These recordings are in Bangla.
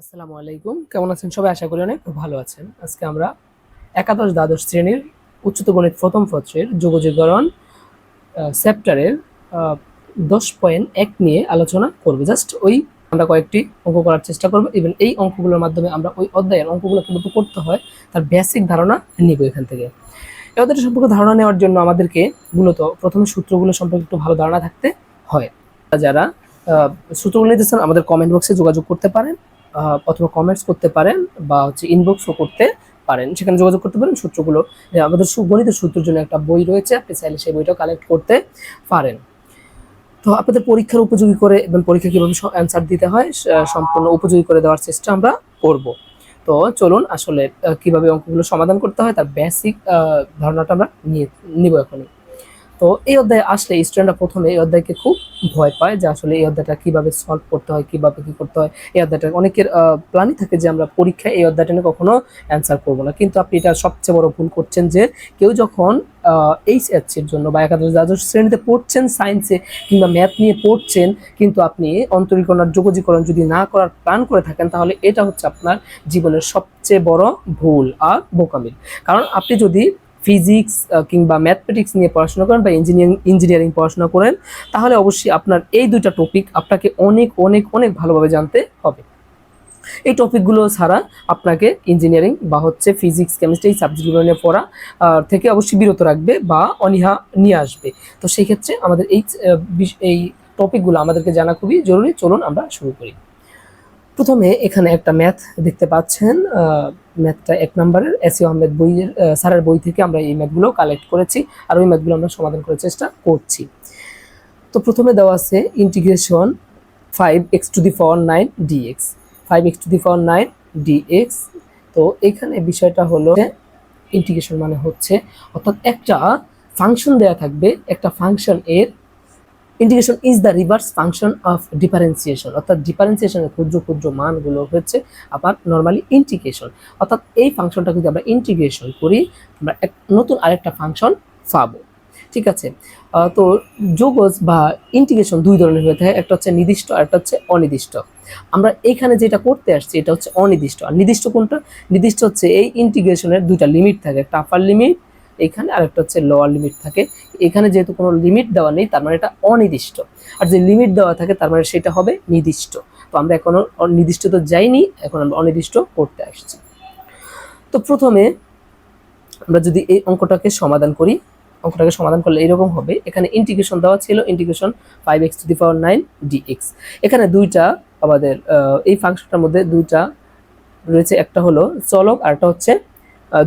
আসসালামু আলাইকুম। কেমন আছেন সবাই? আশা করি অনেক ভালো আছেন। আজকে আমরা একাদশ দ্বাদশ শ্রেণির উচ্চতর গণিত প্রথম পত্রের যোগযোগরণ চ্যাপ্টারের দশ পয়েন্ট এক নিয়ে আলোচনা করব। জাস্ট ওই আমরা কয়েকটি অঙ্ক করার চেষ্টা করব। এবং এই অঙ্কগুলোর মাধ্যমে আমরা ওই অধ্যায়ের অঙ্কগুলো কীভাবে করতে হয়, তার বেসিক ধারণা নিব এখান থেকে। অধ্যায়টা সম্পর্কে ধারণা নেওয়ার জন্য আমাদেরকে মূলত প্রথমে সূত্রগুলো সম্পর্কে একটু ভালো ধারণা থাকতে হয়। যারা সূত্রগুলো নিতে চান আমাদের কমেন্ট বক্সে যোগাযোগ করতে পারেন। অথবা কমেন্টস করতে পারেন বা হচ্ছে ইনবক্সও করতে পারেন। সেখানে যোগাযোগ করতে পারেন সূত্রগুলো। আমাদের সু- গণিত সূত্রের জন্য একটা বই রয়েছে, আপনি চাইলে সেই বইটাও কালেক্ট করতে পারেন। তো আপনাদের পরীক্ষার উপযোগী করে এবং পরীক্ষা কীভাবে অ্যান্সার দিতে হয় সম্পূর্ণ উপযোগী করে দেওয়ার চেষ্টা আমরা করব। তো চলুন আসলে কীভাবে অঙ্কগুলো সমাধান করতে হয়, তার বেসিক ধারণাটা আমরা নিয়ে নিব এখনই। তো এই অধ্যায়ে আসলে স্টুডেন্টরা প্রথমে এই অধ্যায়কে খুব ভয় পায় যে আসলে এই অধ্যায়টা কীভাবে সলভ করতে হয়, কীভাবে কি করতে হয়। এই অধ্যায়টা অনেকের প্ল্যানই থাকে যে আমরা পরীক্ষায় এই অধ্যায়টা নিয়ে কখনো অ্যান্সার করব না। কিন্তু আপনি এটা সবচেয়ে বড় ভুল করছেন যে কেউ যখন এইচ এর জন্য বা একাদশ দ্বাদশ শ্রেণীতে পড়ছেন সায়েন্সে কিংবা ম্যাথ নিয়ে পড়ছেন, কিন্তু আপনি অন্তরীকরণ যোগজীকরণ যদি না করার প্ল্যান করে থাকেন, তাহলে এটা হচ্ছে আপনার জীবনের সবচেয়ে বড় ভুল আর বোকামিল কারণ আপনি যদি ফিজিক্স কিংবা ম্যাথমেটিক্স নিয়ে পড়াশোনা করেন বা ইঞ্জিনিয়ারিং ইঞ্জিনিয়ারিং পড়াশোনা করেন, তাহলে অবশ্যই আপনার এই দুইটা টপিক আপনাকে অনেক অনেক অনেক ভালোভাবে জানতে হবে। এই টপিকগুলো ছাড়া আপনাকে ইঞ্জিনিয়ারিং বা হচ্ছে ফিজিক্স কেমিস্ট্রি এই সাবজেক্টগুলো নিয়ে পড়া থেকে অবশ্যই বিরত রাখবে বা অনীহা নিয়ে আসবে। তো সেই ক্ষেত্রে আমাদের এই এই টপিকগুলো আমাদেরকে জানা খুবই জরুরি। চলুন আমরা শুরু করি। প্রথমে এখানে একটা ম্যাথ দেখতে পাচ্ছেন ম্যাথটা এক নম্বরের, এসিও আহমেদ বইয়ের স্যারের বই থেকে আমরা এই ম্যাথগুলো কালেক্ট করেছি আর ওই ম্যাথগুলো আমরা সমাধান করার চেষ্টা করছি। তো প্রথমে দেওয়া আছে integration five x to the power nine dx five x to the power nine dx তো এখানে বিষয়টা হলো ইন্টিগ্রেশন মানে হচ্ছে অর্থাৎ একটা ফাংশন দেয়া থাকবে, একটা ফাংশন এর integration is the reverse function of differentiation অর্থাৎ ডিফারেন্সিয়েশনের ক্ষুদ্র ক্ষুদ্র মানগুলো হচ্ছে আবার নর্মালি ইন্টিগ্রেশন অর্থাৎ এই ফাংশনটা যদি আমরা ইন্টিগ্রেশন করি, আমরা এক নতুন আরেকটা ফাংশন পাবো। ঠিক আছে? তো যোগজ বা ইন্টিগ্রেশন দুই ধরনের হয়ে থাকে। একটা হচ্ছে নির্দিষ্ট আর একটা হচ্ছে অনির্দিষ্ট। আমরা এখানে যেটা করতে আসছি, এটা হচ্ছে অনির্দিষ্ট। আর নির্দিষ্ট কোনটা? নির্দিষ্ট হচ্ছে এই ইন্টিগ্রেশনের দুইটা লিমিট থাকে। একটা আপার লিমিট এখানে আর একটা হচ্ছে লোয়ার লিমিট থাকে। এখানে যেহেতু কোনো লিমিট দেওয়া নেই, তার মানে এটা অনির্দিষ্ট। আর যে লিমিট দেওয়া থাকে, তার মানে সেটা হবে নির্দিষ্ট। তো আমরা এখনও নির্দিষ্ট তো যাইনি, এখন আমরা অনির্দিষ্ট করতে আসছি। তো প্রথমে আমরা যদি এই অঙ্কটাকে সমাধান করি, অঙ্কটাকে সমাধান করলে এরকম হবে। এখানে ইন্টিগ্রেশন দেওয়া ছিল integration five x to the power nine dx এখানে দুইটা আমাদের এই ফাংশনটার মধ্যে দুইটা রয়েছে, একটা হলো চলক আর একটা হচ্ছে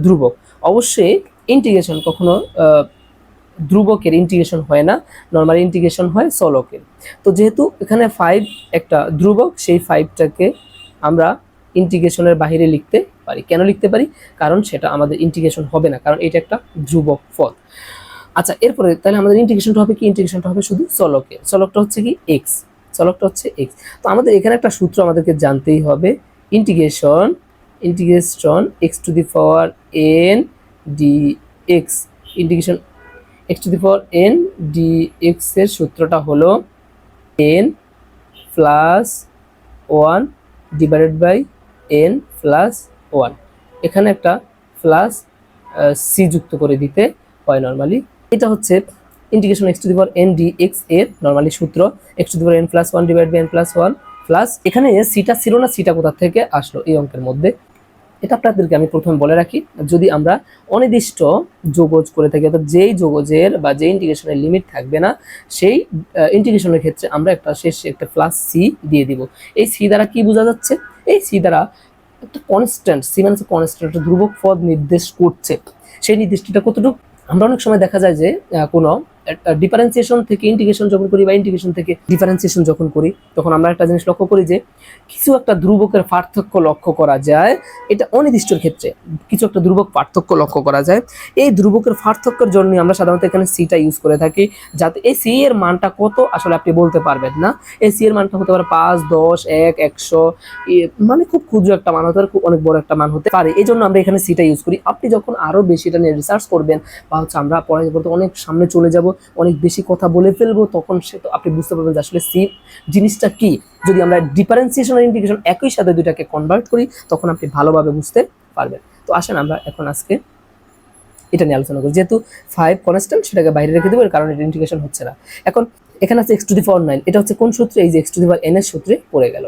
ধ্রুবক। অবশ্যই ইন্টিগ্রেশন কখনো ধ্রুবকের ইন্টিগ্রেশন হয় না নর্মাল ইন্টিগ্রেশন হয় চলকের। তো যেহেতু এখানে ফাইভ একটা ধ্রুবক, সেই ফাইভটাকে আমরা ইন্টিগ্রেশনের বাইরে লিখতে পারি। কেন লিখতে পারি? কারণ সেটা আমাদের ইন্টিগ্রেশন হবে না, কারণ এটা একটা ধ্রুবক পদ। আচ্ছা এরপরে তাহলে আমাদের ইন্টিগ্রেশনটা হবে কি? ইন্টিগ্রেশনটা হবে শুধু চলকের। চলকটা হচ্ছে কি? এক্স চলকটা হচ্ছে এক্স তো আমাদের এখানে একটা সূত্র আমাদেরকে জানতেই হবে। Integration integration x to the power n d x integration x to the power n d এক্সের সূত্রটা হলো n plus one divided by n plus one এখানে একটা প্লাস সি যুক্ত করে দিতে হয় নর্মালি এটা হচ্ছে integration x to the power n d এক্সের নর্মালি সূত্র। X to the power n plus one divide by n plus one plus এখানে সিটা ছিল না সিটা কোথা থেকে আসলো? এই অঙ্কের মধ্যে। এটা আপনাদেরকে আমি প্রথমে বলে রাখি, যদি আমরা অনির্দিষ্ট যোগজ করে থাকি, অর্থাৎ যেই যোগজের বা যে ইন্টিগ্রেশনের লিমিট থাকবে না, সেই ইন্টিগ্রেশনের ক্ষেত্রে আমরা একটা শেষ একটা প্লাস সি দিয়ে দিব। এই সি দ্বারা কি বোঝা যাচ্ছে? এই সি দ্বারা একটা কনস্ট্যান্ট সি মানে কনস্ট্যান্ট একটা ধ্রুবক পদ নির্দেশ করছে। সেই নির্দিষ্টটা কতটুকু? আমরা অনেক সময় দেখা যায় যে কোনো ডিফারেন্সিয়েশন থেকে ইন্টিগ্রেশন যখন করি বা ইন্টিগ্রেশন থেকে ডিফারেন্সিয়েশন যখন করি, তখন আমরা একটা জিনিস লক্ষ্য করি যে, কিছু একটা ধ্রুবকের পার্থক্য লক্ষ্য করা যায়। এটা অনির্দিষ্টর ক্ষেত্রে কিছু একটা ধ্রুবক পার্থক্য লক্ষ্য করা যায়। এই ধ্রুবকের পার্থক্যের জন্য আমরা সাধারণত এখানে সিটা ইউজ করে থাকি, যাতে এই সি এর মানটা কত আসলে আপনি বলতে পারবেন না। এই সি এর মানটা হতে পারে পাঁচ, দশ, এক, একশো মানে খুব ক্ষুদ্র একটা মান হতে পারে, খুব অনেক বড় একটা মান হতে পারে। এই জন্য আমরা এখানে সিটা ইউজ করি। আপনি যখন আরও বেশি এটা নিয়ে রিসার্চ করবেন বা হচ্ছে আমরা পড়াশোনা করতে অনেক সামনে চলে যাব অনেক বেশি কথা বলে ফেলব, তখন সে তো আপনি বুঝতে পারবেন যে আসলে সি জিনিসটা কি। যদি আমরা ডিফারেন্সিয়েশন আর ইন্টিগ্রেশন একই সাথে দুইটাকে কনভার্ট করি, তখন আপনি ভালোভাবে বুঝতে পারবেন। তো আসেন আমরা এখন আজকে এটা নিয়ে আলোচনা করি। যেহেতু ফাইভ কনস্ট্যান্ট সেটাকে বাইরে রেখে দেবো কারণে এটা ইন্টিগ্রেশন হচ্ছে না। এখন এখানে আছে x to the power nine এটা হচ্ছে কোন সূত্রে? এই যে x to the power n এর সূত্রে পড়ে গেল।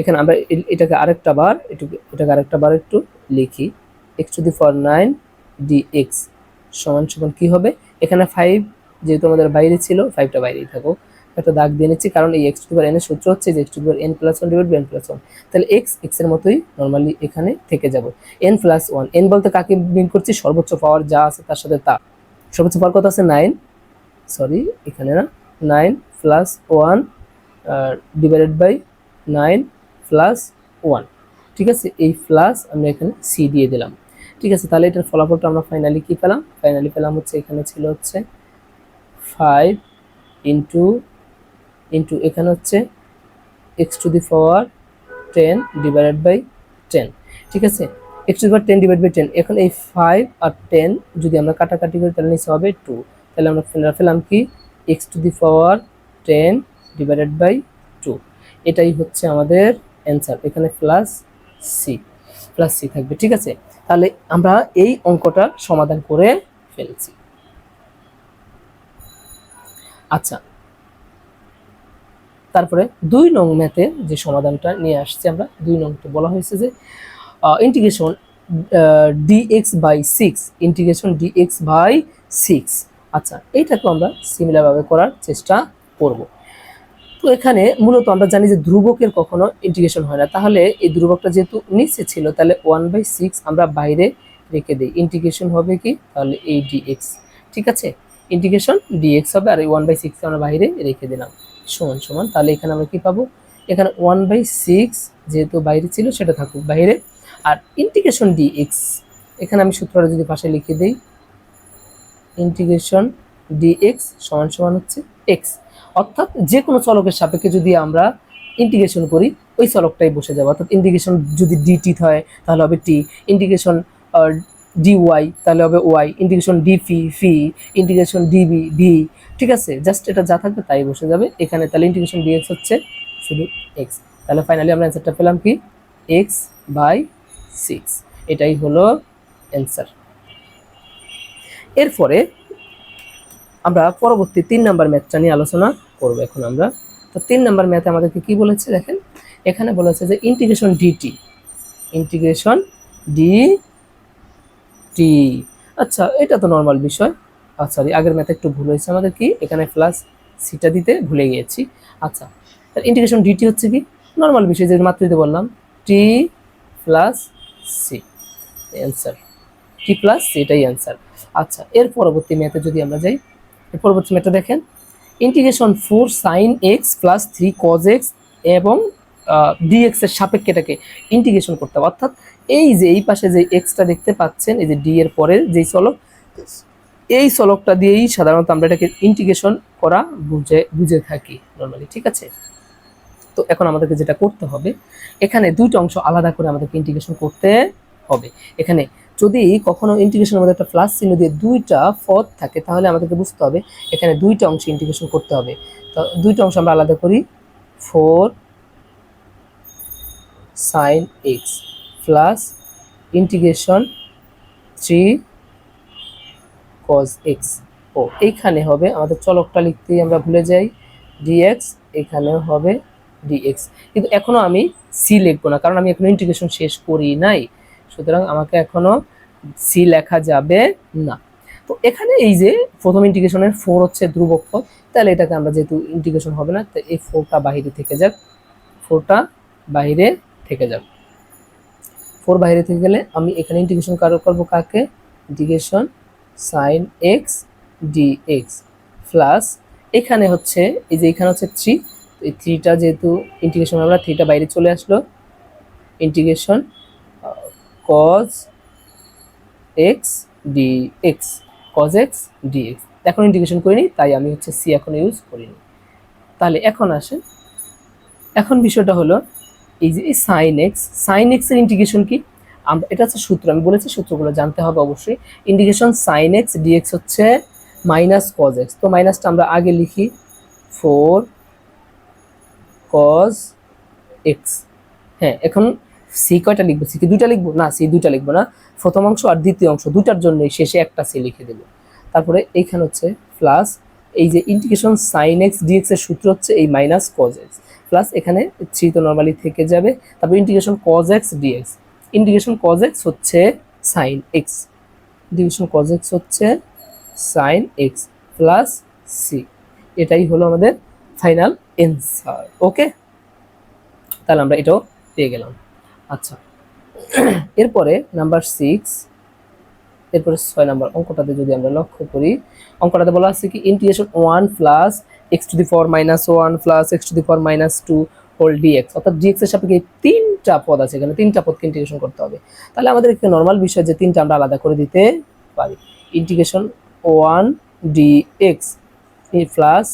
এখানে আমরা এটাকে আরেকটা বার এটুকু এটাকে আরেকটা বার একটু লিখি। X to the power nine d x সমান সমান কী হবে? এখানে ফাইভ যেহেতু আমাদের বাইরে ছিল ফাইভটা বাইরেই থাকো। একটা দাগ দিয়ে নিচ্ছি, কারণ এই এক্স টু পাওয়ার এন এর সূত্র হচ্ছে যে x to n plus one divide by n plus one তাহলে এক্স এক্সের মতোই নর্মালি এখানে থেকে যাব। এন প্লাস ওয়ান এন বলতে কাকে মিন করছি? সর্বোচ্চ পাওয়ার যা আছে তার সাথে তা। সর্বোচ্চ পাওয়ার কত আছে? নাইন সরি এখানে না। Nine plus one divided by nine plus one ঠিক আছে? এই প্লাস আমরা এখানে সি দিয়ে দিলাম। ঠিক আছে? তাহলে এটার ফলাফলটা আমরা ফাইনালি কি পেলাম? ফাইনালি পেলাম হচ্ছে, এখানে ছিল হচ্ছে ফাইভ ইন্টু ইন্টু এখানে হচ্ছে x to the power ten divided by ten ঠিক আছে? X to the power ten divide by ten এখন এই ফাইভ আর টেন যদি আমরা কাটাকাটি করি তাহলে নিচে হবে টু তাহলে আমরা ফেলা পেলাম কি? X to the power ten divided by two এটাই হচ্ছে আমাদের অ্যান্সার এখানে প্লাস সি প্লাস সি থাকবে, ঠিক আছে? তাহলে আমরা এই অঙ্কটা সমাধান করে ফেলছি। আচ্ছা। তারপরে দুই নং ম্যাথে যে সমাধানটা নিয়ে আসছে আমরা, দুই নংতে বলা হয়েছে যে integration dx by six integration dx by six আচ্ছা এইটাকে আমরা সিমিলারভাবে করার চেষ্টা করব। তো এখানে মূলত আমরা জানি যে ধ্রুবকের কখনো ইন্টিগ্রেশন হয় না। তাহলে এই ধ্রুবকটা যেহেতু নিচে ছিল, তাহলে ওয়ান বাই সিক্স আমরা বাইরে রেখে দিই। ইন্টিগ্রেশন হবে কি? তাহলে এই ডিএক্স ঠিক আছে? ইন্টিগ্রেশন ডিএক্স হবে আর ওয়ান বাই সিক্স আমরা বাইরে রেখে দিলাম। সমান সমান, তাহলে এখানে আমরা কি পাবো? এখানে ওয়ান বাই সিক্স যেহেতু বাইরে ছিল সেটা থাকুক বাইরে। আর ইন্টিগ্রেশন ডিএক্স এখানে আমি সূত্রটা যদি পাশে লিখে দিই। ইন্টিগ্রেশন ডিএক্স সমান সমান হচ্ছে এক্স অর্থাৎ যে কোনো চলকের সাপেক্ষে যদি আমরা ইন্টিগ্রেশন করি, ওই চলকটাই বসে যাবে। অর্থাৎ ইন্টিগ্রেশন যদি ডিটি হয়, তাহলে হবে টি ইন্টিগ্রেশন ডি ওয়াই তাহলে হবে y integration d phi phi integration db v ঠিক আছে? জাস্ট এটা যা থাকবে তাই বসে যাবে। এখানে তাহলে ইন্টিগ্রেশন ডিএক্স হচ্ছে শুধু এক্স তাহলে ফাইনালি আমরা অ্যান্সারটা পেলাম কি? এক্স বাই সিক্স এটাই হলো অ্যান্সার এরপরে আমরা পরবর্তী তিন নাম্বার ম্যাথটা নিয়ে আলোচনা করব এখন আমরা। তো তিন নাম্বার ম্যাথে আমাদেরকে কি বলেছে দেখেন? এখানে বলেছে যে integration dt integration d t আচ্ছা এটা তো নর্মাল বিষয়। সরি আগের ম্যাথে একটু ভুল হয়েছে আমাদের কি? এখানে প্লাস সিটা দিতে ভুলে গিয়েছি। আচ্ছা ইন্টিগ্রেশন ডিটি হচ্ছে কি? নর্মাল বিষয় যে মাত্র দিতে বললাম। T plus c answer t plus c এটাই অ্যান্সার আচ্ছা এর পরবর্তী ম্যাথে যদি আমরা যাই, এর পরবর্তী ম্যাথটা দেখেন। Integration four sine x plus three cos x এবং ডিএক্স এর সাপেক্ষে এটাকে ইন্টিগ্রেশন করতে হবে। অর্থাৎ এই যে, এই পাশে যে এক্সটা দেখতে পাচ্ছেন, এই যে ডি এর পরের যেই চলক এই চলকটা দিয়েই সাধারণত আমরা এটাকে ইন্টিগ্রেশন করা বুঝে বুঝে থাকি নর্মালি ঠিক আছে? তো এখন আমাদেরকে যেটা করতে হবে, এখানে দুইটা অংশ আলাদা করে আমাদেরকে ইন্টিগ্রেশন করতে হবে। এখানে যদি কখনো ইন্টিগ্রেশনের মধ্যে একটা প্লাস চিহ্ন দিয়ে দুইটা পদ থাকে, তাহলে আমাদেরকে বুঝতে হবে এখানে দুইটা অংশ ইন্টিগ্রেশন করতে হবে। তো দুইটা অংশ আমরা আলাদা করি four sine x plus integration three cos x ও, এইখানে হবে, আমাদের চলকটা লিখতেই আমরা ভুলে যাই ডিএক্স এখানে হবে ডিএক্স কিন্তু এখনও আমি সি লিখব না, কারণ আমি এখনও ইন্টিগ্রেশন শেষ করি নাই। সুতরাং আমাকে এখনও সি লেখা যাবে না। তো এখানে এই যে প্রথম ইন্টিগ্রেশনের ফোর হচ্ছে ধ্রুবক তাহলে এটাকে আমরা যেহেতু ইন্টিগ্রেশন হবে না, তো এই ফোরটা বাইরে থেকে যাক ফোরটা বাইরে থেকে যাক। ফোর বাইরে থেকে গেলে আমি এখানে ইন্টিগ্রেশন কারও করব কাকে? Integration sine x d x plus এখানে হচ্ছে, এই যে এখানে হচ্ছে থ্রি এই থ্রিটা যেহেতু ইন্টিগ্রেশন আমরা থ্রিটা বাইরে চলে আসলো। Integration cos x d x cos x d x এখন ইন্টিগ্রেশন করিনি, তাই আমি হচ্ছে সি এখন ইউজ করিনি। তাহলে এখন আসেন। এখন বিষয়টা হলো এই যে সাইন এক্স সাইন এক্সের ইন্টিগ্রেশন কি? আমরা এটা হচ্ছে সূত্র, আমি বলেছি সূত্রগুলো জানতে হবে অবশ্যই। ইন্টিগ্রেশন সাইন এক্স ডিএক্স হচ্ছে মাইনাস কজ এক্স তো মাইনাসটা আমরা আগে লিখি। ফোর কজ এক্স হ্যাঁ এখন সি কয়টা লিখব? সি কি দুইটা লিখব? না সি দুইটা লিখব না। প্রথম অংশ আর দ্বিতীয় অংশ দুটার জন্যই শেষে একটা সি লিখে দেবো। তারপরে এইখানে হচ্ছে প্লাস এই যে ইন্টিগ্রেশন সাইন এক্স ডিএক্স এর সূত্র হচ্ছে এই মাইনাস কজ এক্স প্লাস এখানে থ্রি তো নর্মালি থেকে যাবে, তারপর integration cos x dx integration cos x হচ্ছে sine x integration cos x হচ্ছে সাইন এক্স প্লাস সি এটাই হলো আমাদের ফাইনাল এনসার ওকে তাহলে আমরা এটাও পেয়ে গেলাম আচ্ছা এরপরে নাম্বার সিক্স এরপরে ছয় নাম্বার অঙ্কটাতে যদি আমরা লক্ষ্য করি অঙ্কটাতে বলা আছে কি integration one plus x to the four minus one plus x to the four minus two whole dx অর্থাৎ ডিএক্স এর সাপেক্ষে তিনটা পদ আছে এখানে, তিনটা পদকে ইন্টিগ্রেশন করতে হবে। তাহলে আমাদের একটা নর্মাল বিষয় যে তিনটা আমরা আলাদা করে দিতে পারি। Integration one dx plus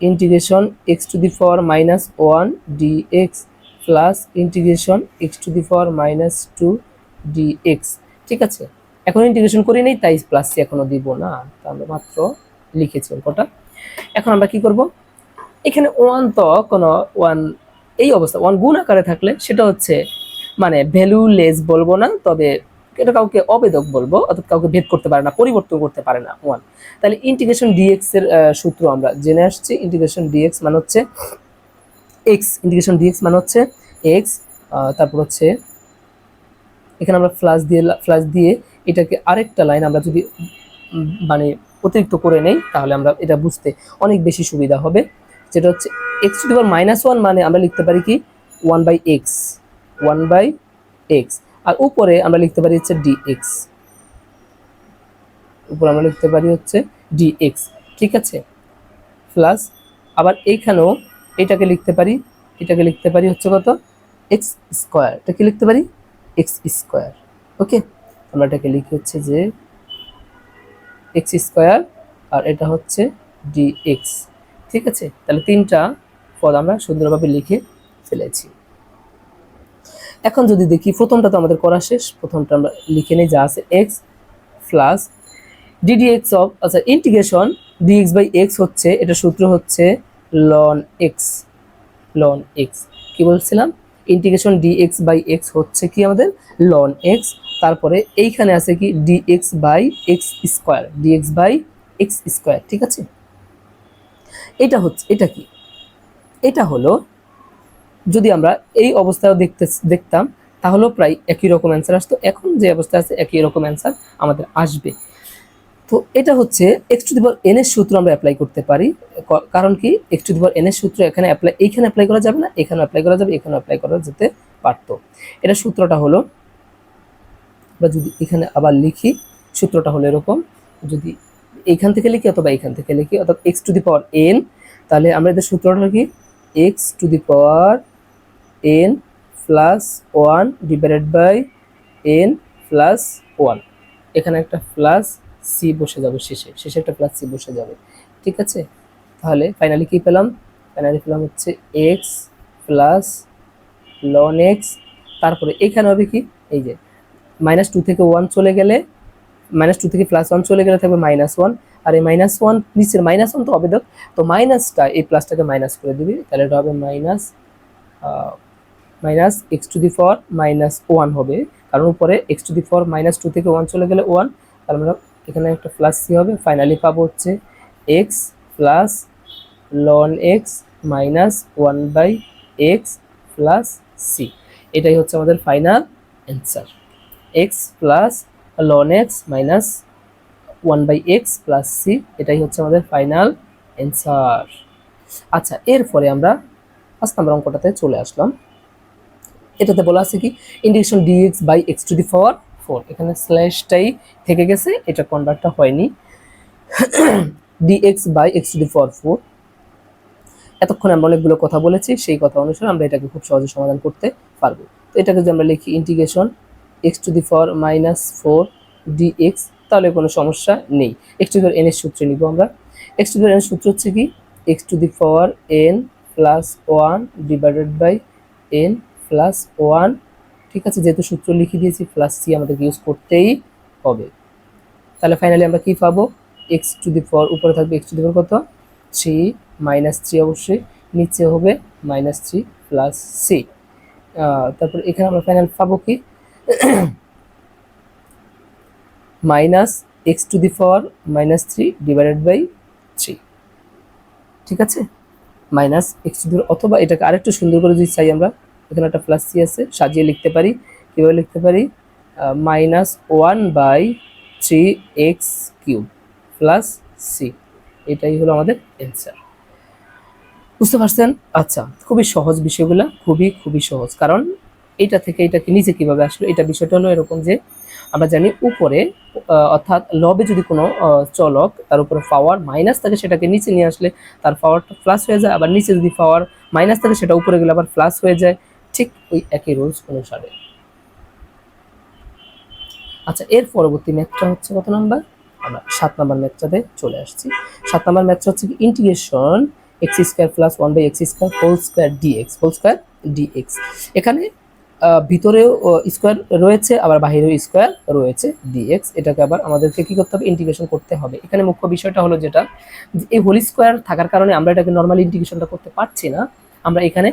integration x to the four minus one dx plus integration x to the four minus two dx ঠিক আছে? এখন ইন্টিগ্রেশন করি নেই, তাই প্লাস সি এখনও দিব না। তা আমরা মাত্র লিখেছি অঙ্কটা। এখন আমরা কি করব? এখানে ওয়ান তো কোনো ওয়ান এই অবস্থা ওয়ান গুণ আকারে থাকলে সেটা হচ্ছে মানে ভ্যালু লেস বলব না, তবে এটা কাউকে অবেদক বলব, অর্থাৎ কাউকে ভেদ করতে পারে না, পরিবর্তন করতে পারে না ওয়ান তাহলে ইন্টিগ্রেশন ডিএক্স এর সূত্র আমরা জেনে আসছি। ইন্টিগ্রেশন ডিএক্স মানে হচ্ছে এক্স ইন্টিগ্রেশন ডিএক্স মানে হচ্ছে এক্স তারপর হচ্ছে, এখানে আমরা ফ্লাশ দিয়ে ফ্লাশ দিয়ে এটাকে আরেকটা লাইন আমরা যদি মানে অতিরিক্ত করে নেই, তাহলে আমরা এটা বুঝতে অনেক বেশি সুবিধা হবে। যেটা হচ্ছে x to the power minus one মানে আমরা লিখতে পারি কি? One by x one by x আর উপরে আমরা লিখতে পারি হচ্ছে ডি এক্স উপরে আমরা লিখতে পারি হচ্ছে ডি এক্স ঠিক আছে? প্লাস আবার এইখানেও এটাকে লিখতে পারি, এটাকে লিখতে পারি হচ্ছে কত? এক্স স্কোয়ার এটাকে লিখতে পারি? এক্স স্কোয়ার ওকে আমরা এটাকে লিখি হচ্ছে যে এক্স স্কোয়ার আর এটা হচ্ছে ডি এক্স ঠিক আছে? তাহলে তিনটা পদ আমরা সুন্দরভাবে লিখে ফেলেছি। এখন যদি দেখি, প্রথমটা তো আমাদের করা শেষ, প্রথমটা আমরা লিখে নিই, যা আছে এক্স প্লাস ডিডিএক্স অফ আচ্ছা ইন্টিগ্রেশন ডিএক্স বাই এক্স হচ্ছে, এটা সূত্র হচ্ছে লন এক্স লন এক্স কি বলছিলাম? ইন্টিগ্রেশন ডিএক্স বাই এক্স হচ্ছে কি আমাদের? লন এক্স তারপরে এইখানে আছে কি dx by x square dx by x square ঠিক আছে? এটা হচ্ছে, এটা কি? এটা হলো, যদি আমরা এই অবস্থায় দেখতে, দেখতাম, তাহলেও প্রায় একই রকম অ্যান্সার আসতো। এখন যে অবস্থা আছে, একই রকম অ্যান্সার আমাদের আসবে। তো এটা হচ্ছে x to the power n এর সূত্র আমরা অ্যাপ্লাই করতে পারি। কারণ কি? এক্স টু দি এন এর সূত্র এখানে অ্যাপ্লাই এইখানে অ্যাপ্লাই করা যাবে না এখানে অ্যাপ্লাই করা যাবে এখানে অ্যাপ্লাই করা যেতে পারতো। এটা সূত্রটা হলো আমরা যদি এখানে আবার লিখি, সূত্রটা হলো এরকম। যদি এইখান থেকে লিখি অথবা এইখান থেকে লিখি, অর্থাৎ x to the power n তাহলে আমরা এদের সূত্রটা কি x to the power n plus one divided by n plus one এখানে একটা প্লাস সি বসে যাবে শেষে। শেষে একটা প্লাস সি বসে যাবে। ঠিক আছে? তাহলে ফাইনালি কি পেলাম? ফাইনালি পেলাম হচ্ছে এক্স প্লাস লন এক্স তারপরে এখানে হবে কি? এই যে মাইনাস টু থেকে ওয়ান চলে গেলে, মাইনাস টু থেকে প্লাস ওয়ান চলে গেলে থাকবে মাইনাস ওয়ান আর এই মাইনাস ওয়ান নিচের মাইনাস ওয়ান তো অবেদক তো মাইনাসটা এই প্লাসটাকে মাইনাস করে দিবি। তাহলে এটা হবে minus minus x to the four minus one হবে। কারণ উপরে x to the four minus two থেকে ওয়ান চলে গেলে ওয়ান তার মানে এখানে একটা প্লাস সি হবে। ফাইনালি পাবো হচ্ছে x plus ln x minus one by x plus c এটাই হচ্ছে আমাদের final answer x plus ln x minus one by x plus c এটাই হচ্ছে আমাদের ফাইনাল অ্যান্সার আচ্ছা এরপরে আমরা পাঁচ নম্বর অঙ্কটাতে চলে আসলাম। এটাতে বলা আছে কি indication dx by x to the power four এখানে স্ল্যাশটাই থেকে গেছে, এটা কনভার্টটা হয়নি। Dx by x to the power four এতক্ষণ আমরা অনেকগুলো কথা বলেছি, সেই কথা অনুসারে আমরা এটাকে খুব সহজে সমাধান করতে পারব। তো এটাকে যদি আমরা লিখি integration x to the power minus four dx তাহলে কোনো সমস্যা নেই। X to the power n এর সূত্রে নিব আমরা। X to the power n সূত্র হচ্ছে কি? X to the power n plus one divided by n plus one ঠিক আছে, যেহেতু সূত্র লিখে দিয়েছি প্লাস সি আমাদেরকে ইউজ করতেই হবে। তাহলে ফাইনালি আমরা কি পাবো? এক্স টু দি ফর উপরে থাকবে এক্স টু দি ফর কত? থ্রি মাইনাস থ্রি অবশ্যই। নিচে হবে মাইনাস থ্রি প্লাস সি তারপর এখানে আমরা ফাইনাল পাবো কি? Minus x to the power minus three divided by three. ঠিক আছে? মাইনাস এক্স টু অথবা এটাকে আরেকটু সুন্দর করে যদি চাই আমরা, এখানে একটা প্লাস সি আছে, সাজিয়ে লিখতে পারি। কীভাবে লিখতে পারি? Minus one by three x cube plus c এটাই হলো আমাদের অ্যান্সার বুঝতে পারছেন? আচ্ছা খুবই সহজ বিষয়গুলো, খুবই খুবই সহজ। কারণ এইটা থেকে এটাকে নিচে কীভাবে আসলো, এটা বিষয়টা হলো এরকম যে আমরা জানি উপরে অর্থাৎ লবে যদি কোনো চলক, তার উপরে পাওয়ার মাইনাস থাকে, সেটাকে নিচে নিয়ে আসলে তার পাওয়ারটা প্লাস হয়ে যায়, আবার নিচে যদি পাওয়ার মাইনাস থাকে, সেটা উপরে গেলে আবার প্লাস হয়ে যায়, ঠিক ওই একই রুলস অনুসারে। আচ্ছা এর পরবর্তী ম্যাথটা হচ্ছে কত নাম্বার? আমরা সাত নাম্বার ম্যাথটাতে চলে আসছি। সাত নাম্বার ম্যাথটা হচ্ছে কি integration x square plus one by x square whole square dx whole square dx এখানে ভিতরেও স্কোয়ার রয়েছে, আবার বাহিরেও স্কোয়ার রয়েছে ডিএক্স এটাকে আবার আমাদেরকে কি করতে হবে? ইন্টিগ্রেশন করতে হবে। এখানে মুখ্য বিষয়টা হলো যেটা এই হোল স্কোয়ার থাকার কারণে আমরা এটাকে নর্মালি ইন্টিগ্রেশনটা করতে পারছি না। আমরা এখানে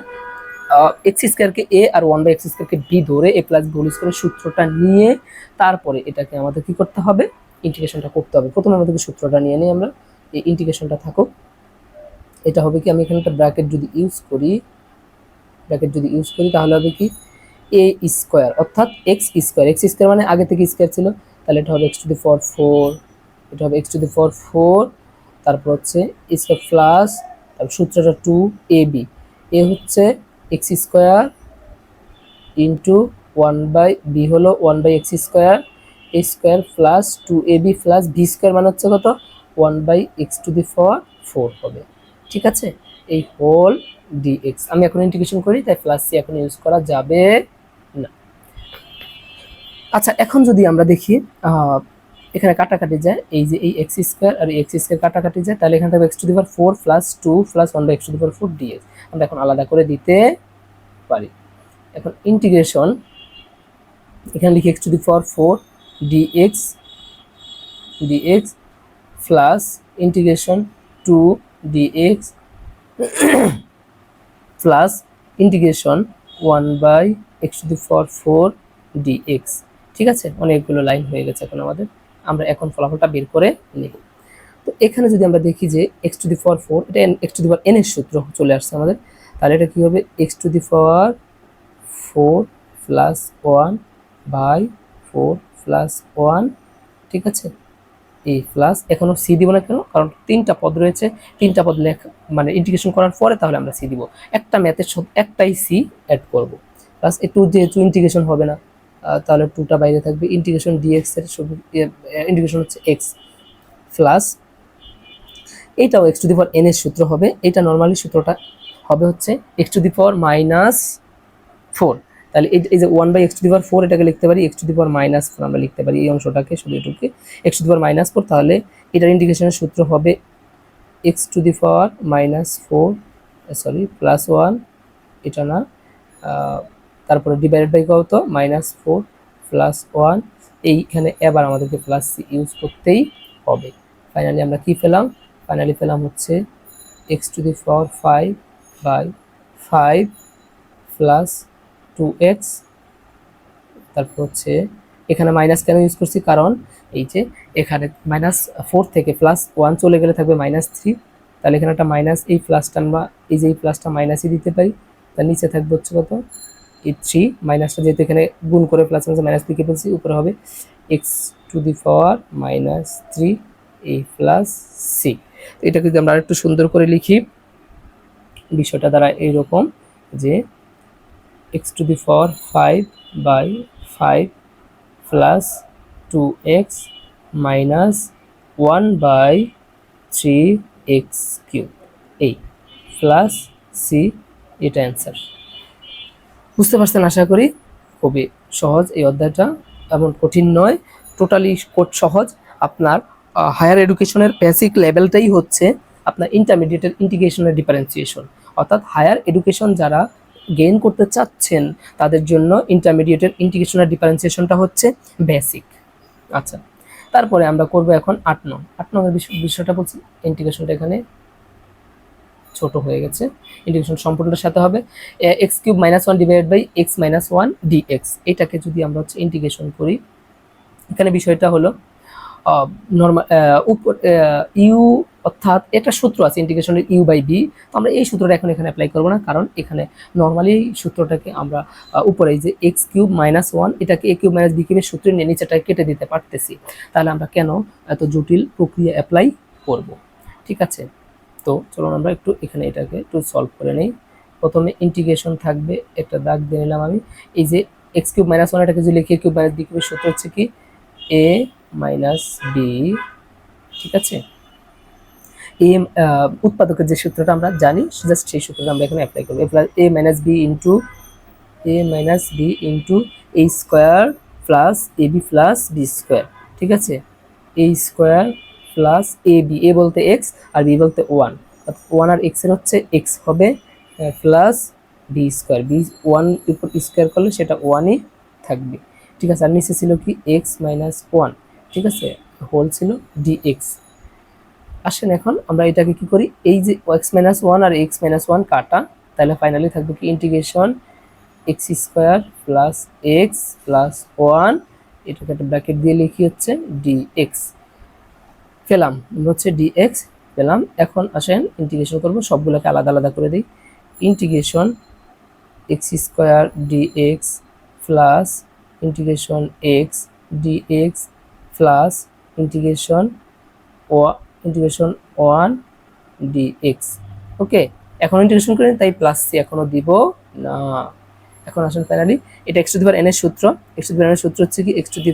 এক্স স্কোয়ারকে এ আর ওয়ান বাই এক্স স্কোয়ারকে বি ধরে এ প্লাস বি হোল স্কোয়ারের সূত্রটা নিয়ে তারপরে এটাকে আমাদের কি করতে হবে? ইন্টিগ্রেশনটা করতে হবে। প্রথমে আমাদেরকে সূত্রটা নিয়ে নিই আমরা। এই ইন্টিগ্রেশনটা থাকুক। এটা হবে কি, আমি এখানে একটা ব্র্যাকেট যদি ইউজ করি ব্র্যাকেট যদি ইউজ করি, তাহলে হবে কি? এ স্কোয়ার অর্থাৎ এক্স স্কোয়ার এক্স স্কোয়ার মানে আগে থেকে স্কোয়ার ছিল, তাহলে এটা হবে x to the four four এটা হবে x to the four four তারপর হচ্ছে স্কোয়ার প্লাস তারপর সূত্রটা টু এ বি এ হচ্ছে x square into one by b হলো one by x square a square plus two a b plus v square মানে হচ্ছে কত? One by x to the four four হবে। ঠিক আছে? এই হোল ডিএক্স আমি এখন ইন্টিগ্রেশন করি, তাই প্লাস সি এখন ইউজ করা যাবে। আচ্ছা এখন যদি আমরা দেখি এখানে কাটাকাটি যায়, এই যে এই এক্স স্কোয়ার আর এক্স স্কোয়ার কাটাকাটি যায়, তাহলে এখানে থাকবে x to the power four plus two plus one by x to the power four dx আমরা এখন আলাদা করে দিতে পারি। এখন ইন্টিগ্রেশন এখানে লিখি x to the power four dx dx plus integration two dx plus integration one by x to the power four dx ঠিক আছে? অনেকগুলো লাইন হয়ে গেছে এখন আমাদের। আমরা এখন ফলাফলটা বের করে নেব। তো এখানে যদি আমরা দেখি যে x to the power four এটা x to the power n এর সূত্র চলে আসছে আমাদের। তাহলে এটা কী হবে? X to the power four plus one by four plus one ঠিক আছে? এই প্লাস এখনও সি দিব না কেন? কারণ তিনটা পদ রয়েছে। তিনটা পদ লেখা মানে ইন্টিগ্রেশন করার পরে তাহলে আমরা সি দিব। একটা ম্যাথের সব, একটাই সি অ্যাড করব। প্লাস একটু যেহেতু ইন্টিগ্রেশন হবে না তাহলে টুটা বাইরে থাকবে। ইন্টিগ্রেশন ডিএক্স এর ইন্টিগ্রেশন হচ্ছে এক্স প্লাস এইটাও x to the power n এর সূত্র হবে। এটা নর্মালি সূত্রটা হবে হচ্ছে x to the power minus four তাহলে এই যে one by x to the power four এটাকে লিখতে পারি x to the power minus four আমরা লিখতে পারি এই অংশটাকে শুধু এটুকে। X to the power minus four তাহলে এটার ইন্টিগ্রেশনের সূত্র হবে x to the power minus four sorry plus one এটা না তারপরে ডিভাইডেড বাই কত? মাইনাস ফোর প্লাস ওয়ান এইখানে এবার আমাদেরকে প্লাস সি ইউজ করতেই হবে। ফাইনালি আমরা কি পেলাম? ফাইনালি পেলাম হচ্ছে x to the power five by five plus two x তারপর হচ্ছে এখানে মাইনাস কেন ইউজ করছি? কারণ এই যে এখানে মাইনাস ফোর থেকে প্লাস ওয়ান চলে গেলে থাকবে মাইনাস থ্রি তাহলে এখানে একটা মাইনাস এই প্লাসটা আমরা এই যে এই প্লাসটা মাইনাসই দিতে পারি। তার নিচে থাকবে হচ্ছে কত? থ্রি মাইনাসটা যেহেতু এখানে গুণ করে প্লাস মাইনাস মাইনাস লিখে ফেলছি, উপরে হবে x to the power minus three এই প্লাস সি এটাকে যদি আমরা আরেকটু সুন্দর করে লিখি, বিষয়টা দ্বারা এইরকম যে x to the power five by five plus two x minus one by three x cube এই প্লাস সি এটা অ্যান্সার বুঝতে পারছেন, আশা করি? খুবই সহজ এই অধ্যায়টা এমন কঠিন নয় টোটালি সহজ। আপনার হায়ার এডুকেশনের বেসিক লেভেলটাই হচ্ছে আপনার ইন্টারমিডিয়েটের ইন্টিগ্রেশনের ডিফারেন্সিয়েশন অর্থাৎ হায়ার এডুকেশন যারা গেইন করতে চাচ্ছেন, তাদের জন্য ইন্টারমিডিয়েটের ইন্টিগ্রেশনের ডিফারেন্সিয়েশনটা হচ্ছে বেসিক আচ্ছা তারপরে আমরা করব এখন আট নং। আট নং বিষয়- বিষয়টা বলছি ইন্টিগ্রেশনটা এখানে ছোট হয়ে গেছে। ইন্টিগ্রেশন সম্পূর্ণটার সাথে হবে। X cube minus one divide by x minus one dx এটাকে যদি আমরা হচ্ছে ইন্টিগ্রেশন করি, এখানে বিষয়টা হলো নর্মাল উপর ইউ অর্থাৎ এটা সূত্র আছে ইন্টিগ্রেশনের ইউ বাই বি আমরা এই সূত্রটা এখন এখানে অ্যাপ্লাই করব না, কারণ এখানে নর্মালি সূত্রটাকে আমরা উপরে যে এক্স কিউব মাইনাস ওয়ান এটাকে এ কিউব মাইনাস বি কিউবের সূত্রে নিয়ে নিচেটাকে কেটে দিতে পারতেছি। তাহলে আমরা কেন এত জটিল প্রক্রিয়া অ্যাপ্লাই করব? ঠিক আছে? তো চলুন আমরা একটু এখানে এটাকে একটু সলভ করে নিই। প্রথমে ইন্টিগ্রেশন থাকবে, একটা দাগ দিয়ে নিলাম আমি। এই যে এক্স কিউব মাইনাস ওয়ান এটাকে যদি লিখি, কিউব মাইনাস বি কিউবের সূত্র হচ্ছে কি? এ মাইনাস বি ঠিক আছে? এ উৎপাদকের যে সূত্রটা আমরা জানি জাস্ট সেই সূত্রটা আমরা এখানে অ্যাপ্লাই করব। A minus b into a minus b into a square plus a b plus b square ঠিক আছে? A square plus a b a বলতে এক্স আর বি বলতে ওয়ান ওয়ান আর এক্সের হচ্ছে এক্স হবে plus b square b one উপর স্কোয়ার করলে সেটা ওয়ানই থাকবে। ঠিক আছে, আর নিচে ছিল কি এক্স মাইনাস ওয়ান ঠিক আছে হোল ছিল ডি এক্স আসেন এখন আমরা এটাকে কি করি? এই যে এক্স মাইনাস ওয়ান আর এক্স মাইনাস ওয়ান কাটা, তাহলে ফাইনালি থাকবে কি integration x square plus x plus one এটাকে একটা ব্র্যাকেট দিয়ে লিখি হচ্ছে ডি এক্স পেলাম। হচ্ছে ডি এক্স পেলাম। এখন আসেন ইন্টিগ্রেশন করব, সবগুলোকে আলাদা আলাদা করে দিই। Integration x square d x plus integration x d x plus integration ও integration one d x okay এখন ইন্টিগ্রেশন করেন তাই প্লাস সি এখনও দিব না। এখন আসেন ফাইনালি এটা এক্স টু দি সূত্র। এক্স টু দি সূত্র হচ্ছে কি x to the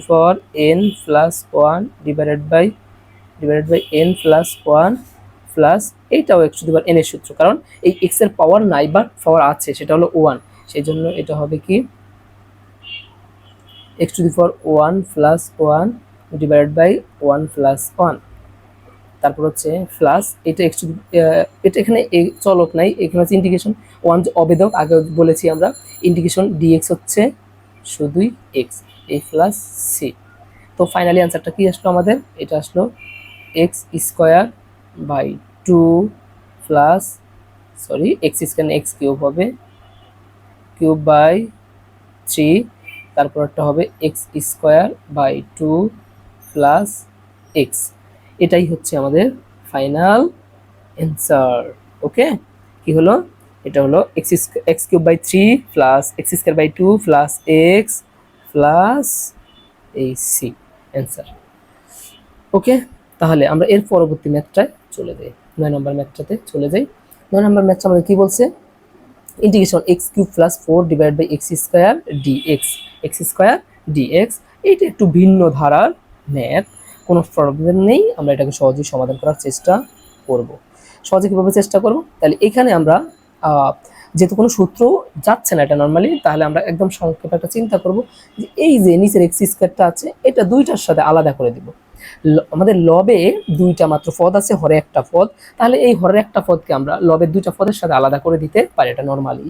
n plus one divided by divided by n plus one plus এইটাও এক্স টু দি এর সূত্র, কারণ এই এক্সের পাওয়ার নাই বা পাওয়ার আছে, সেটা হলো ওয়ান সেই জন্য এটা হবে কি? X to the power one plus one divided by one plus one তারপর হচ্ছে প্লাস এটা এক্স এটা এখানে চলক নাই, এখানে হচ্ছে ইন্ডিকেশন ওয়ান অবেদক, আগে বলেছি আমরা ইন্টিগ্রেশন ডিএক্স হচ্ছে শুধুই এক্স এই প্লাস সি তো ফাইনালি অ্যান্সারটা কি আসলো আমাদের? এটা আসলো x square by two plus sorry x square x cube হবে কিউব বাই থ্রি তারপর একটা হবে x square by two plus x এটাই হচ্ছে আমাদের ফাইনাল অ্যান্সার ওকে কি হলো? এটা হলো x x cube by three plus x square by two plus x plus এই সি অ্যান্সার ওকে তাহলে আমরা এর পরবর্তী ম্যাথটায় চলে যাই। নয় নম্বর ম্যাথটাতে চলে যাই। নয় নম্বর ম্যাথটা আমাদের কি বলছে? Integration x cube plus four divide by x square d x x square d x এইটা একটু ভিন্ন ধারার ম্যাথ কোনো প্রবলেম নেই, আমরা এটাকে সহজেই সমাধান করার চেষ্টা করব। সহজে কীভাবে চেষ্টা করব? তাহলে এখানে আমরা যেহেতু কোনো সূত্র যাচ্ছে না এটা নর্মালি তাহলে আমরা একদম সংক্ষেপে একটা চিন্তা করব যে এই যে নিচের এক্স স্কোয়ারটা আছে, এটা দুইটার সাথে আলাদা করে দিব। আমাদের লবে দুইটা মাত্র পদ আছে, হরে একটা পদ। তাহলে এই হরের একটা পদকে আমরা লবের দুইটা পদের সাথে আলাদা করে দিতে পারি এটা নর্মালি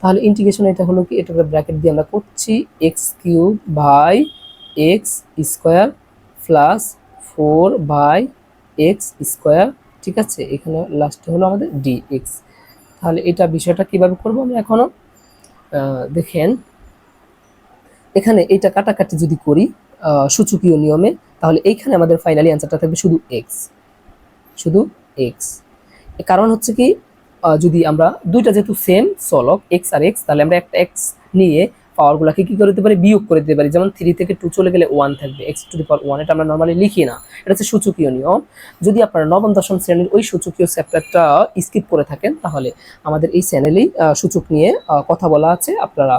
তাহলে ইন্টিগ্রেশন এটা হলো কি? এটাকে ব্র্যাকেট দিয়ে আমরা করছি x cube by x square plus four by x square ঠিক আছে? এখানে লাস্টে হলো আমাদের ডি এক্স তাহলে এটা বিষয়টা কীভাবে করব আমরা এখনও দেখেন। এখানে এইটা কাটাকাটি যদি করি সূচকীয় নিয়মে তাহলে এইখানে আমাদের ফাইনালি অ্যান্সারটা থাকবে শুধু এক্স শুধু এক্স কারণ হচ্ছে কি যদি আমরা দুইটা যেহেতু সেম চলক এক্স আর এক্স তাহলে আমরা একটা এক্স নিয়ে পাওয়ারগুলোকে কি করে দিতে পারি? বিয়োগ করে দিতে পারি। যেমন থ্রি থেকে টু চলে গেলে ওয়ান থাকবে। X to the power one এটা আমরা নর্মালি লিখি না। এটা হচ্ছে সূচকীয় নিয়ম। যদি আপনারা নবম, দশম শ্রেণির ওই সূচকীয় চ্যাপ্টারটা স্কিপ করে থাকেন, তাহলে আমাদের এই চ্যানেলেই সূচক নিয়ে কথা বলা আছে। আপনারা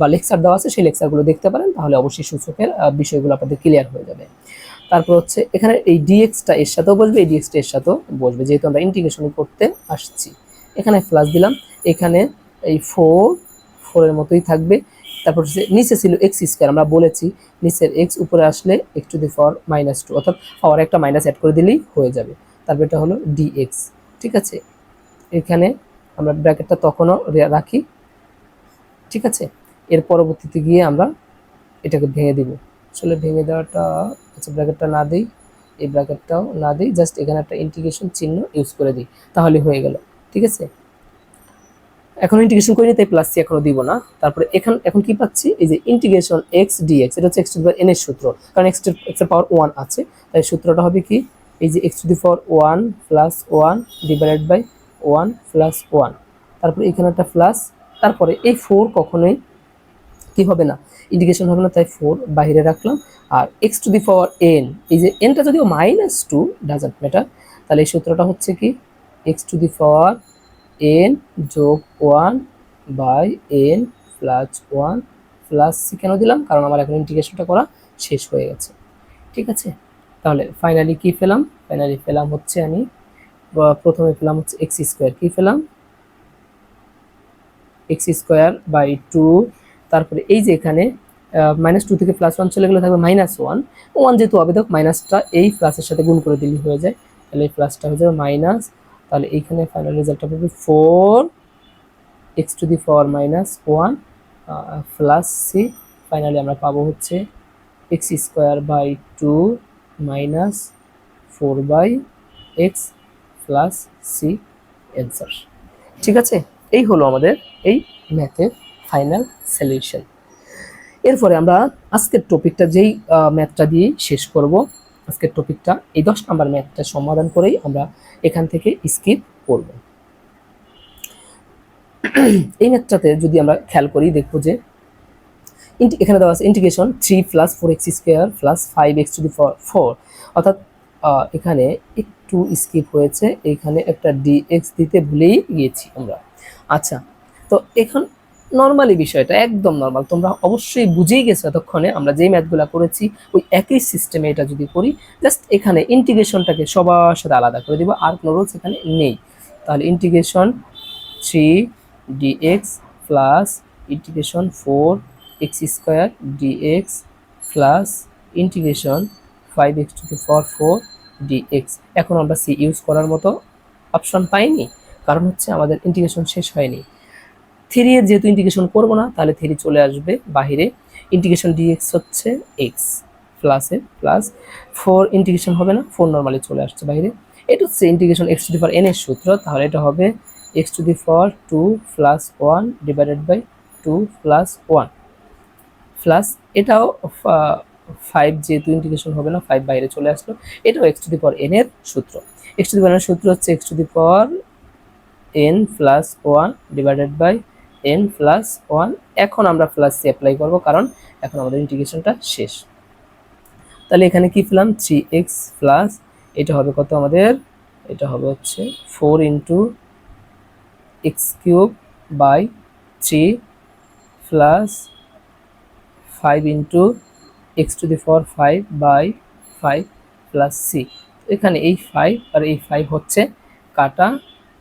বা লেকচার দেওয়া আছে, সেই লেকচারগুলো দেখতে পারেন। তাহলে অবশ্যই সূচকের বিষয়গুলো আপনাদের ক্লিয়ার হয়ে যাবে। তারপর হচ্ছে এখানে এই ডিএক্সটা এর সাথেও বসবে, এই ডিএক্সটা এর সাথেও বসবে। যেহেতু আমরা ইন্টিগ্রেশন করতে আসছি। এখানে প্লাস দিলাম, এখানে এই ফোর ফোরের মতোই থাকবে। তারপর হচ্ছে নিচে ছিল এক্স স্কোয়ার আমরা বলেছি নিচের এক্স উপরে আসলে x to the power minus two অর্থাৎ পাওয়ার একটা মাইনাস অ্যাড করে দিলেই হয়ে যাবে। তারপর এটা হলো ডিএক্স ঠিক আছে? এখানে আমরা ব্র্যাকেটটা তখনও রাখি, ঠিক আছে? এর পরবর্তীতে গিয়ে আমরা এটাকে ভেঙে দিব। আসলে ভেঙে দেওয়াটা আচ্ছা ব্র্যাকেটটা না দিই, এই ব্র্যাকেটটাও না দিই জাস্ট এখানে একটা ইন্টিগ্রেশন চিহ্ন ইউজ করে দিই, তাহলে হয়ে গেল, ঠিক আছে? এখন ইন্টিগ্রেশন করিনি, তাই প্লাস সি এখনও দিব না। তারপরে এখান এখন কি পাচ্ছি? এই যে ইন্টিগ্রেশন এক্স ডিএক্স এটা হচ্ছে এক্স টু দি এন এর সূত্র, কারণ এক্স এক্সের পাওয়ার ওয়ান আছে, তাই সূত্রটা হবে কি? এই যে x to the power one plus one divided by one plus one তারপরে এখানে একটা প্লাস তারপরে এই ফোর কখনোই কি হবে না? ইন্ডিকেশন হবে না, তাই ফোর বাইরে রাখলাম। আর x to the power n এই যে এনটা যদিও মাইনাস টু ডাজন্ট ম্যাটার তাহলে এই সূত্রটা হচ্ছে কি? X to the power n যোগ one by n plus one plus c কেন দিলাম? কারণ আমার এখন ইন্টিগ্রেশনটা করা শেষ হয়ে গেছে। ঠিক আছে? তাহলে ফাইনালি কি পেলাম? ফাইনালি পেলাম হচ্ছে আমি প্রথমে পেলাম হচ্ছে এক্স স্কোয়ার কি পেলাম? এক্স স্কোয়ার বাই টু তারপরে এই যে এখানে মাইনাস টু থেকে প্লাস ওয়ান চলে গেলে থাকবে মাইনাস ওয়ান ওয়ান যেহেতু হবে দেখো মাইনাসটা এই প্লাসের সাথে গুণ করে দিলেই হয়ে যায়। তাহলে এই প্লাসটা হয়ে যাবে মাইনাস তাহলে এইখানে ফাইনাল রেজাল্টটা পাবে four x to the power minus one plus c finally আমরা পাবো হচ্ছে x square by two minus four by x plus c answer ঠিক আছে? এই হলো আমাদের এই ম্যাথের ফাইনাল সলিউশন এরপরে আমরা আজকের টপিকটা যেই ম্যাথটা দিয়ে শেষ করব। আজকের টপিকটা এই দশ নাম্বার ম্যাথটা সমাধান করেই আমরা এখান থেকে স্কিপ করব। এই ম্যাথটাতে যদি আমরা খেয়াল করি, দেখব যে এখানে দেওয়া আছে integration three plus four x square plus five x to the four অর্থাৎ এখানে একটু স্কিপ হয়েছে, এখানে একটা ডি এক্স দিতে ভুলেই গিয়েছি আমরা। আচ্ছা তো এখন নর্মালি বিষয়টা একদম নর্মাল তোমরা অবশ্যই বুঝেই গেছো এতক্ষণে, আমরা যেই ম্যাথগুলো করেছি, ওই একই সিস্টেমে এটা যদি করি জাস্ট এখানে ইন্টিগ্রেশনটাকে সবার সাথে আলাদা করে দিব, আর কোনো রুলস এখানে নেই। তাহলে integration three d x plus integration four x square d x plus integration five x to the power four d x এখন আমরা সি ইউজ করার মতো অপশন পাইনি, কারণ হচ্ছে আমাদের ইন্টিগ্রেশন শেষ হয়নি। থ্রি এর যেহেতু ইন্টিগ্রেশন করব না, তাহলে থ্রি চলে আসবে বাহিরে। ইন্টিগ্রেশন ডিএক্স হচ্ছে এক্স প্লাসে প্লাস ফোর ইন্টিগ্রেশন হবে না ফোর নর্মালি চলে আসছে বাইরে এটা হচ্ছে integration x to the power n এর সূত্র, তাহলে এটা হবে x to the power two plus one divided by two plus one plus এটাও ফাইভ যেহেতু ইন্টিগ্রেশন হবে না ফাইভ বাইরে চলে আসলো, এটাও x to the power n এর সূত্র। এক্স টু দি পাওয়ার সূত্র হচ্ছে x to the power n plus one divided by n plus one এখন আমরা প্লাস সি অ্যাপ্লাই করব, কারণ এখন আমাদের ইন্টিগ্রেশনটা শেষ। তাহলে এখানে কি পেলাম? থ্রি এক্স প্লাস এটা হবে কত আমাদের? এটা হবে হচ্ছে four into x cube by three plus five into x to the power five by five plus c এখানে এই ফাইভ আর এই ফাইভ হচ্ছে কাটা।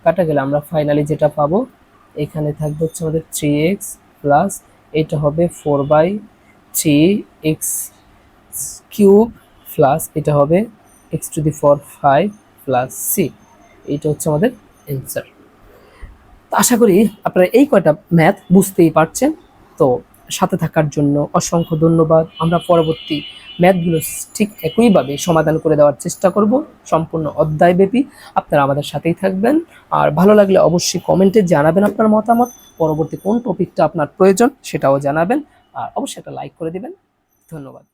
কাটা গেলে আমরা ফাইনালি যেটা পাবো এখানে থাকবে হচ্ছে আমাদের থ্রি এক্স প্লাস এটা হবে four by three x cube plus এটা হবে x to the four five plus c এইটা হচ্ছে আমাদের অ্যান্সার আশা করি আপনারা এই কয়টা ম্যাথ বুঝতেই পারছেন। তো সাথে থাকার জন্য অসংখ্য ধন্যবাদ। আমরা পরবর্তী ম্যাথগুলো ঠিক একইভাবে সমাধান করে দেওয়ার চেষ্টা করব। সম্পূর্ণ অধ্যায়ব্যাপী আপনারা আমাদের সাথেই থাকবেন। আর ভালো লাগলে অবশ্যই কমেন্টে জানাবেন আপনার মতামত। পরবর্তী কোন টপিকটা আপনার প্রয়োজন সেটাও জানাবেন। আর অবশ্যই একটা লাইক করে দেবেন। ধন্যবাদ।